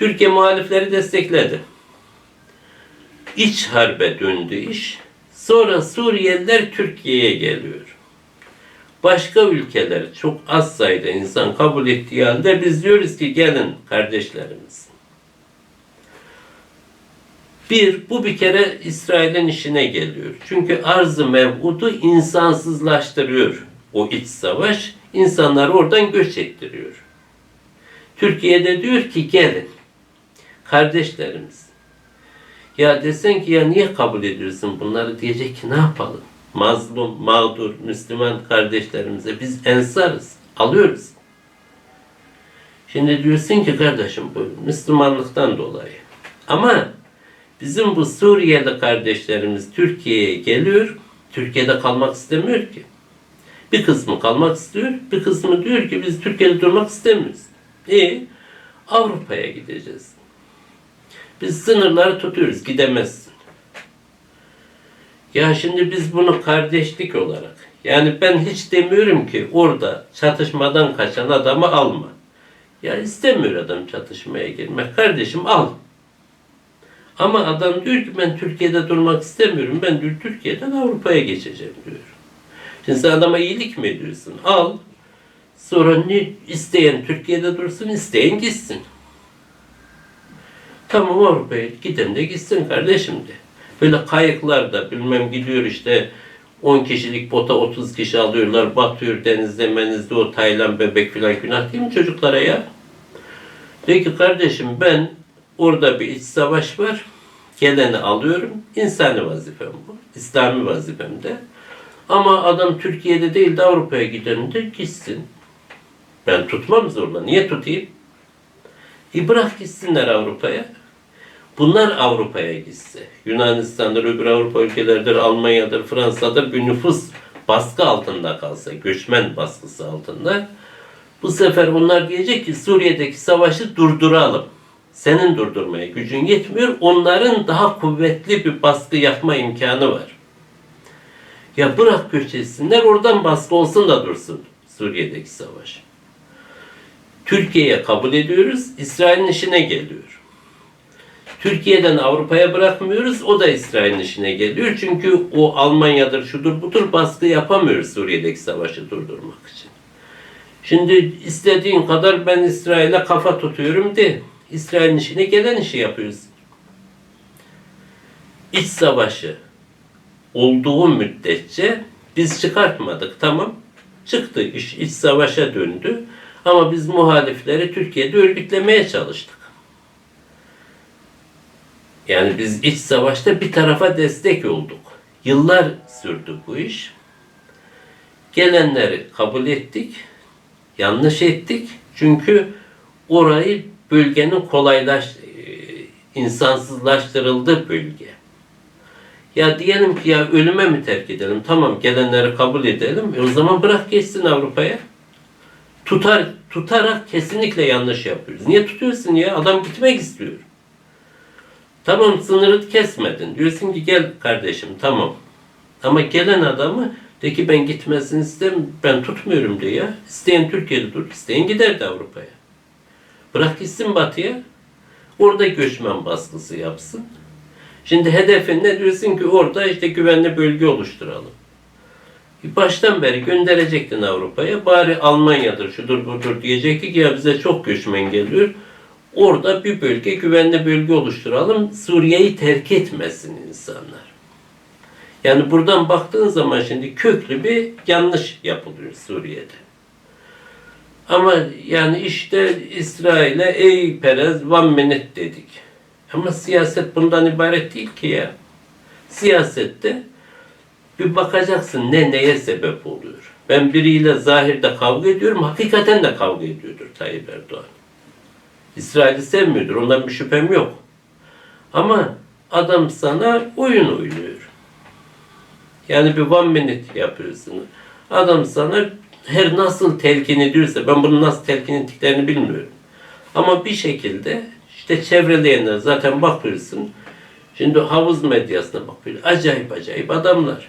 Türkiye muhalifleri destekledi. İç harbe döndü iş. Sonra Suriyeliler Türkiye'ye geliyor. Başka ülkeler çok az sayıda insan kabul ettiği halde biz diyoruz ki gelin kardeşlerimiz. Bir, bu bir kere İsrail'in işine geliyor. Çünkü arz-ı mev'udu insansızlaştırıyor o iç savaş. İnsanları oradan göç ettiriyor. Türkiye'de diyor ki gelin. Kardeşlerimiz. Ya desen ki ya niye kabul ediyorsun bunları diyecek ki ne yapalım? Mazlum, mağdur, Müslüman kardeşlerimize biz ensarız. Alıyoruz. Şimdi diyorsun ki kardeşim bu Müslümanlıktan dolayı. Ama bizim bu Suriyeli kardeşlerimiz Türkiye'ye geliyor. Türkiye'de kalmak istemiyor ki. Bir kısmı kalmak istiyor, bir kısmı diyor ki biz Türkiye'de durmak istemiyoruz. İyi, Avrupa'ya gideceğiz. Biz sınırları tutuyoruz, gidemezsin. Ya şimdi biz bunu kardeşlik olarak, yani ben hiç demiyorum ki orada çatışmadan kaçan adamı alma. Ya istemiyor adam çatışmaya girmek. Kardeşim al. Ama adam diyor ki ben Türkiye'de durmak istemiyorum. Ben diyor Türkiye'den Avrupa'ya geçeceğim diyor. Şimdi sen adama iyilik mi ediyorsun? Al. Sonra ne isteyen Türkiye'de dursun, isteyen gitsin. Tamam Avrupa'ya giden de gitsin kardeşim de. Böyle kayıklarda bilmem gidiyor işte 10 kişilik bota 30 kişi alıyorlar, batıyor denizde menizde o Taylan bebek filan günah değil mi çocuklara ya? De ki kardeşim ben orada bir iç savaş var. Geleni alıyorum. İnsani vazifem bu. İslami vazifem de. Ama adam Türkiye'de değil de Avrupa'ya giden de gitsin. Ben tutmam zorla. Niye tutayım? E bırak gitsinler Avrupa'ya. Bunlar Avrupa'ya gitse. Yunanistan'dır, öbür Avrupa ülkeleridir, Almanya'dır, Fransa'dır bir nüfus baskı altında kalsa, göçmen baskısı altında. Bu sefer onlar diyecek ki Suriye'deki savaşı durduralım. Senin durdurmaya gücün yetmiyor. Onların daha kuvvetli bir baskı yapma imkanı var. Ya bırak göç etsinler oradan baskı olsun da dursun Suriye'deki savaş. Türkiye'ye kabul ediyoruz. İsrail'in işine geliyor. Türkiye'den Avrupa'ya bırakmıyoruz. O da İsrail'in işine geliyor. Çünkü o Almanya'dır, şudur budur baskı yapamıyoruz Suriye'deki savaşı durdurmak için. Şimdi istediğin kadar ben İsrail'e kafa tutuyorum de. İsrail'in işine gelen işi yapıyoruz. İç savaşı olduğu müddetçe biz çıkartmadık. Tamam. Çıktı iş iç savaşa döndü. Ama biz muhalifleri Türkiye'de örgütlemeye çalıştık. Yani biz iç savaşta bir tarafa destek olduk. Yıllar sürdü bu iş. Gelenleri kabul ettik. Yanlış ettik. Çünkü orayı bölgenin kolaylaş e, insansızlaştırıldığı bölge. Ya diyelim ki ya ölüme mi terk edelim? Tamam gelenleri kabul edelim. E o zaman bırak geçsin Avrupa'ya. Tutar, tutarak kesinlikle yanlış yapıyoruz. Niye tutuyorsun ya? Adam gitmek istiyor. Tamam sınırı kesmedin. Diyorsun ki gel kardeşim tamam. Ama gelen adamı de ki ben gitmesini istem ben tutmuyorum de ya. İsteyen Türkiye'de dur, isteyen gider de Avrupa'ya. Bırak gitsin batıya. Orada göçmen baskısı yapsın. Şimdi hedefin ne diyorsun ki orada işte güvenli bölge oluşturalım. Baştan beri gönderecektin Avrupa'ya. Bari Almanya'dır, şudur budur diyecekti ki ya bize çok göçmen geliyor. Orada bir bölge, güvenli bölge oluşturalım. Suriye'yi terk etmesin insanlar. Yani buradan baktığın zaman şimdi köklü bir yanlış yapılıyor Suriye'de. Ama yani işte İsrail'e ey Perez one minute dedik. Ama siyaset bundan ibaret değil ki ya. Siyasette bir bakacaksın ne neye sebep oluyor. Ben biriyle zahirde kavga ediyorum, hakikaten de kavga ediyordur Tayyip Erdoğan. İsrail'i sevmiyordur, ondan bir şüphem yok. Ama adam sana oyun oynuyor. Yani bir one minute yapıyorsun. Adam sana her nasıl telkin ediyorsa, ben bunu nasıl telkin ettiklerini bilmiyorum. Ama bir şekilde işte çevreleyenler zaten bakıyorsun. Şimdi havuz medyasına bak böyle acayip acayip adamlar.